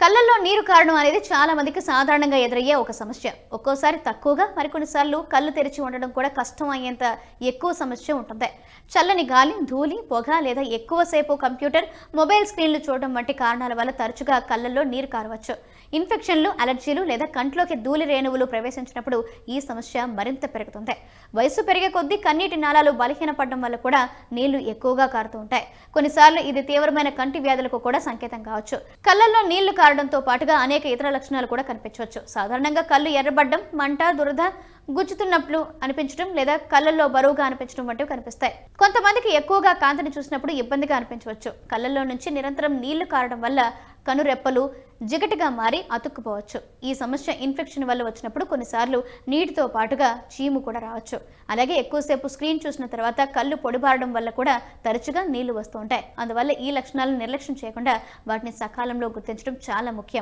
కళ్ళల్లో నీరు కారణం అనేది చాలా మందికి సాధారణంగా ఎదురయ్యే ఒక సమస్య. ఒక్కోసారి తక్కువగా మరికొన్నిసార్లు కళ్ళు తెరిచి ఉండడం కూడా కష్టం అయ్యేంత ఎక్కువ సమస్య ఉంటుంది. చల్లని గాలి ధూళి పొగ లేదా ఎక్కువసేపు కంప్యూటర్ మొబైల్ స్క్రీన్లు చూడడం వంటి కారణాల వల్ల తరచుగా కళ్ళల్లో నీరు కారవచ్చు. ఇన్ఫెక్షన్లు అలర్జీలు లేదా కంట్లోకి ధూళి రేణువులు ప్రవేశించినప్పుడు ఈ సమస్య మరింత పెరుగుతుంది. వయసు పెరిగే కొద్దీ కన్నీటి నాళాలు బలహీనపడడం వల్ల కూడా నీళ్ళు ఎక్కువగా కారుతూ ఉంటాయి. కొన్నిసార్లు ఇది తీవ్రమైన కంటి వ్యాధులకు కూడా సంకేతం కావచ్చు. కళ్ళల్లో నీళ్ళు కారడంతో పాటుగా అనేక ఇతర లక్షణాలు కూడా కనిపించవచ్చు. సాధారణంగా కళ్ళు ఎర్రబడ్డం మంట దురద గుచ్చుతున్నట్లు అనిపించడం లేదా కళ్ళల్లో బరువుగా అనిపించడం వంటివి కనిపిస్తాయి. కొంతమందికి ఎక్కువగా కాంతిని చూసినప్పుడు ఇబ్బందిగా అనిపించవచ్చు. కళ్ళల్లో నుంచి నిరంతరం నీళ్ళు కారడం వల్ల కనురెప్పలు జిగటిగా మారి అతుక్కుపోవచ్చు. ఈ సమస్య ఇన్ఫెక్షన్ వల్ల వచ్చినప్పుడు కొన్నిసార్లు నీటితో పాటుగా చీము కూడా రావచ్చు. అలాగే ఎక్కువసేపు స్క్రీన్ చూసిన తర్వాత కళ్ళు పొడిబారడం వల్ల కూడా తరచుగా నీళ్ళు వస్తూ ఉంటాయి. అందువల్ల ఈ లక్షణాలను నిర్లక్ష్యం చేయకుండా వాటిని సకాలంలో గుర్తించడం చాలా ముఖ్యం.